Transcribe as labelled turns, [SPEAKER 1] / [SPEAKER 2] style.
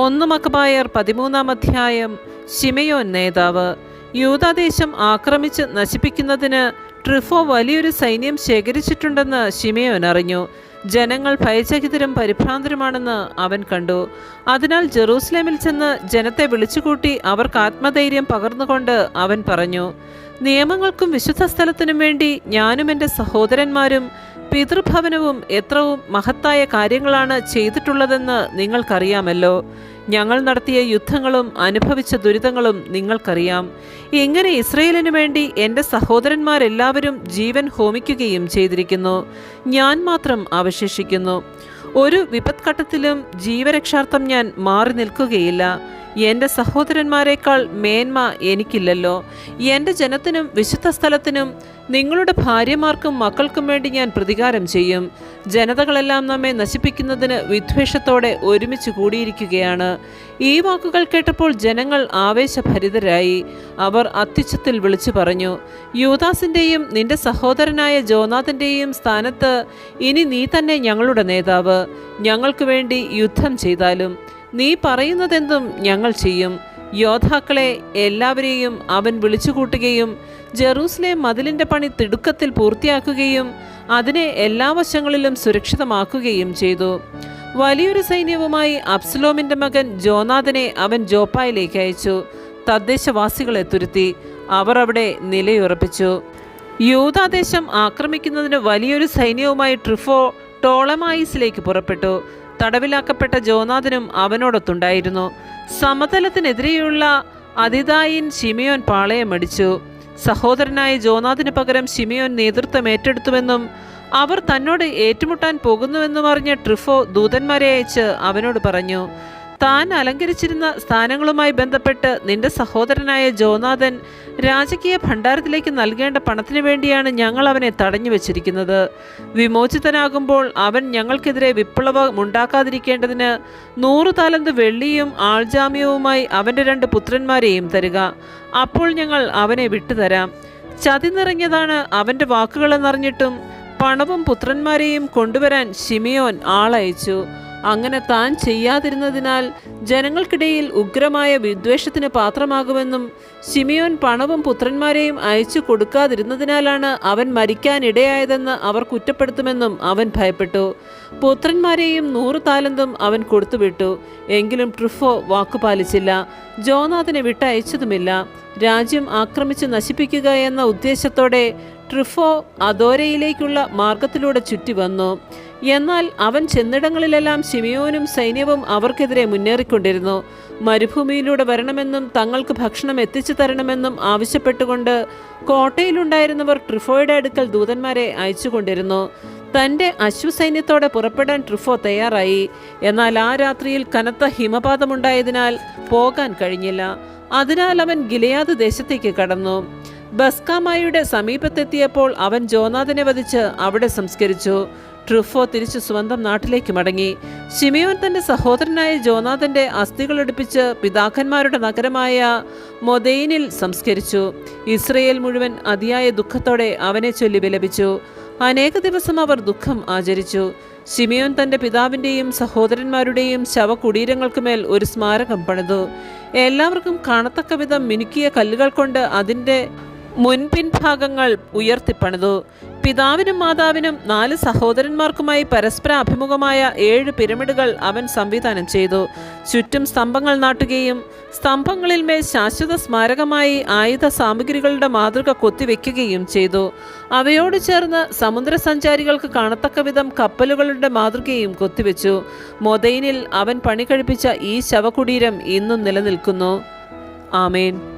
[SPEAKER 1] ഒന്ന് മക്കബായർ പതിമൂന്നാം അധ്യായം. ശിമയോൻ നേതാവ് യൂതാദേശം ആക്രമിച്ച് നശിപ്പിക്കുന്നതിന് ട്രിഫോ വലിയൊരു സൈന്യം ശേഖരിച്ചിട്ടുണ്ടെന്ന് ശിമയോൻ അറിഞ്ഞു. ജനങ്ങൾ ഭയചകിതരും പരിഭ്രാന്തരുമാണെന്ന് അവൻ കണ്ടു. അതിനാൽ ജെറൂസലേമിൽ ചെന്ന് ജനത്തെ വിളിച്ചുകൂട്ടി അവർക്ക് ആത്മധൈര്യം പകർന്നുകൊണ്ട് അവൻ പറഞ്ഞു നിയമങ്ങൾക്കും വിശുദ്ധ സ്ഥലത്തിനും വേണ്ടി ഞാനും എന്റെ സഹോദരന്മാരും പിതൃഭവനവും എത്രവും മഹത്തായ കാര്യങ്ങളാണ് ചെയ്തിട്ടുള്ളതെന്ന് നിങ്ങൾക്കറിയാമല്ലോ. ഞങ്ങൾ നടത്തിയ യുദ്ധങ്ങളും അനുഭവിച്ച ദുരിതങ്ങളും നിങ്ങൾക്കറിയാം. ഇങ്ങനെ ഇസ്രയേലിനു വേണ്ടി എന്റെ സഹോദരന്മാരെല്ലാവരും ജീവൻ ഹോമിക്കുകയും ചെയ്തിരിക്കുന്നു. ഞാൻ മാത്രം അവശേഷിക്കുന്നു. ഒരു വിപത്ഘട്ടത്തിലും ജീവരക്ഷാർത്ഥം ഞാൻ മാറി നിൽക്കുകയില്ല. എന്റെ സഹോദരന്മാരെക്കാൾ മേന്മ എനിക്കില്ലല്ലോ. എന്റെ ജനത്തിനും വിശുദ്ധ സ്ഥലത്തിനും നിങ്ങളുടെ ഭാര്യമാർക്കും മക്കൾക്കും വേണ്ടി ഞാൻ പ്രതികാരം ചെയ്യും. ജനതകളെല്ലാം നമ്മെ നശിപ്പിക്കുന്നതിന് വിദ്വേഷത്തോടെ ഒരുമിച്ച് കൂടിയിരിക്കുകയാണ്. ഈ വാക്കുകൾ കേട്ടപ്പോൾ ജനങ്ങൾ ആവേശഭരിതരായി. അവർ അത്യുച്ചത്തിൽ വിളിച്ചു പറഞ്ഞു യൂദാസിന്റെയും നിന്റെ സഹോദരനായ ജോനാഥിന്റെയും സ്ഥാനത്ത് ഇനി നീ തന്നെ ഞങ്ങളുടെ നേതാവ്. ഞങ്ങൾക്ക് വേണ്ടി യുദ്ധം ചെയ്താലും നീ പറയുന്നതെന്തും ഞങ്ങൾ ചെയ്യും. യോദ്ധാക്കളെ എല്ലാവരെയും അവൻ വിളിച്ചുകൂട്ടുകയും ജെറൂസലേം മതിലിന്റെ പണി തിടുക്കത്തിൽ പൂർത്തിയാക്കുകയും അതിനെ എല്ലാ വശങ്ങളിലും സുരക്ഷിതമാക്കുകയും ചെയ്തു. വലിയൊരു സൈന്യവുമായി അബ്സലോമിന്റെ മകൻ ജോനാഥനെ അവൻ ജോപ്പായിലേക്ക് അയച്ചു. തദ്ദേശവാസികളെ തുരുത്തി. അവർ അവിടെ നിലയുറപ്പിച്ചു. യൂതാദേശം ആക്രമിക്കുന്നതിന് വലിയൊരു സൈന്യവുമായി ട്രിഫോ ടോളമായിസിലേക്ക് പുറപ്പെട്ടു. തടവിലാക്കപ്പെട്ട ജോനാഥനും അവനോടൊത്തുണ്ടായിരുന്നു. സമതലത്തിനെതിരെയുള്ള അതിതായിൻ ഷിമിയോൻ പാളയമടിച്ചു. സഹോദരനായ ജോനാഥിന് പകരം ഷിമിയോൻ നേതൃത്വം ഏറ്റെടുത്തുവെന്നും അവർ തന്നോട് ഏറ്റുമുട്ടാൻ പോകുന്നുവെന്നും അറിഞ്ഞ ട്രിഫോ ദൂതന്മാരെ അയച്ച് അവനോട് പറഞ്ഞു താൻ അലങ്കരിച്ചിരുന്ന സ്ഥാനങ്ങളുമായി ബന്ധപ്പെട്ട് നിന്റെ സഹോദരനായ ജോനാഥൻ രാജകീയ ഭണ്ഡാരത്തിലേക്ക് നൽകേണ്ട പണത്തിനു വേണ്ടിയാണ് ഞങ്ങൾ അവനെ തടഞ്ഞു വെച്ചിരിക്കുന്നത്. വിമോചിതനാകുമ്പോൾ അവൻ ഞങ്ങൾക്കെതിരെ വിപ്ലവമുണ്ടാക്കാതിരിക്കേണ്ടതിന് നൂറു താലന്ത് വെള്ളിയും ആൾജാമ്യവുമായി അവന്റെ രണ്ട് പുത്രന്മാരെയും തരിക. അപ്പോൾ ഞങ്ങൾ അവനെ വിട്ടുതരാം. ചതി നിറഞ്ഞതാണ് അവന്റെ വാക്കുകളെന്നറിഞ്ഞിട്ടും പണവും പുത്രന്മാരെയും കൊണ്ടുവരാൻ ഷിമിയോൻ ആളയച്ചു. അങ്ങനെ താൻ ചെയ്യാതിരുന്നതിനാൽ ജനങ്ങൾക്കിടയിൽ ഉഗ്രമായ വിദ്വേഷത്തിന് പാത്രമാകുമെന്നും ശിമിയോൻ പണവും പുത്രന്മാരെയും അയച്ചു കൊടുക്കാതിരുന്നതിനാലാണ് അവൻ മരിക്കാനിടയായതെന്ന് അവർ കുറ്റപ്പെടുത്തുമെന്നും അവൻ ഭയപ്പെട്ടു. പുത്രന്മാരെയും നൂറ് താലന്തും അവൻ കൊടുത്തുവിട്ടു. എങ്കിലും ട്രിഫോ വാക്കുപാലിച്ചില്ല. ജോനാഥിനെ വിട്ടയച്ചതുമില്ല. രാജ്യം ആക്രമിച്ച് നശിപ്പിക്കുക എന്ന ഉദ്ദേശത്തോടെ ട്രിഫോ അദോരയിലേക്കുള്ള മാർഗത്തിലൂടെ ചുറ്റി വന്നു എന്നാൽ അവൻ ചെന്നിടങ്ങളിലെല്ലാം ശിമിയോനും സൈന്യവും അവർക്കെതിരെ മുന്നേറിക്കൊണ്ടിരുന്നു. മരുഭൂമിയിലൂടെ വരണമെന്നും തങ്ങൾക്ക് ഭക്ഷണം എത്തിച്ചു തരണമെന്നും ആവശ്യപ്പെട്ടുകൊണ്ട് കോട്ടയിലുണ്ടായിരുന്നവർ ട്രിഫോയുടെ അടുക്കൽ ദൂതന്മാരെ അയച്ചുകൊണ്ടിരുന്നു. തന്റെ അശ്വസൈന്യത്തോടെ പുറപ്പെടാൻ ട്രിഫോ തയ്യാറായി. എന്നാൽ ആ രാത്രിയിൽ കനത്ത ഹിമപാതമുണ്ടായതിനാൽ പോകാൻ കഴിഞ്ഞില്ല. അതിനാൽ അവൻ ഗിലയാദ് ദേശത്തേക്ക് കടന്നു. ബസ്കാമായുടെ സമീപത്തെത്തിയപ്പോൾ അവൻ ജോനാഥനെ വധിച്ച് അവിടെ സംസ്കരിച്ചു. ട്രുഫോ തിരിച്ച് സ്വന്തം നാട്ടിലേക്ക് മടങ്ങി. ഷിമിയോൻ തന്റെ സഹോദരനായ ജോനാഥന്റെ അസ്ഥികളെടുപ്പിച്ച് പിതാക്കന്മാരുടെ നഗരമായ മൊദൈനിൽ സംസ്കരിച്ചു. ഇസ്രയേൽ മുഴുവൻ അതിയായ ദുഃഖത്തോടെ അവനെ ചൊല്ലി വിലപിച്ചു. അനേക ദിവസം അവർ ദുഃഖം ആചരിച്ചു. ഷിമിയോൻ തന്റെ പിതാവിന്റെയും സഹോദരന്മാരുടെയും ശവകുടീരങ്ങൾക്ക് മേൽ ഒരു സ്മാരകം പണിതു. എല്ലാവർക്കും കാണത്തക്ക വിധം മിനുക്കിയ കല്ലുകൾ കൊണ്ട് അതിന്റെ മുൻപിൻ ഭാഗങ്ങൾ ഉയർത്തിപ്പണിതു. പിതാവിനും മാതാവിനും നാല് സഹോദരന്മാർക്കുമായി പരസ്പര അഭിമുഖമായ ഏഴ് പിരമിഡുകൾ അവൻ സംവിധാനം ചെയ്തു. ചുറ്റും സ്തംഭങ്ങൾ നാട്ടുകയും സ്തംഭങ്ങളിൽ മേൽ ശാശ്വത സ്മാരകമായി ആയുധ സാമഗ്രികളുടെ മാതൃക കൊത്തിവെക്കുകയും ചെയ്തു. അവയോട് ചേർന്ന് സമുദ്രസഞ്ചാരികൾക്ക് കാണത്തക്ക വിധം കപ്പലുകളുടെ മാതൃകയും കൊത്തിവെച്ചു. മൊതൈനിൽ അവൻ പണി കഴിപ്പിച്ച ഈ ശവകുടീരം ഇന്നും നിലനിൽക്കുന്നു. ആമേൻ.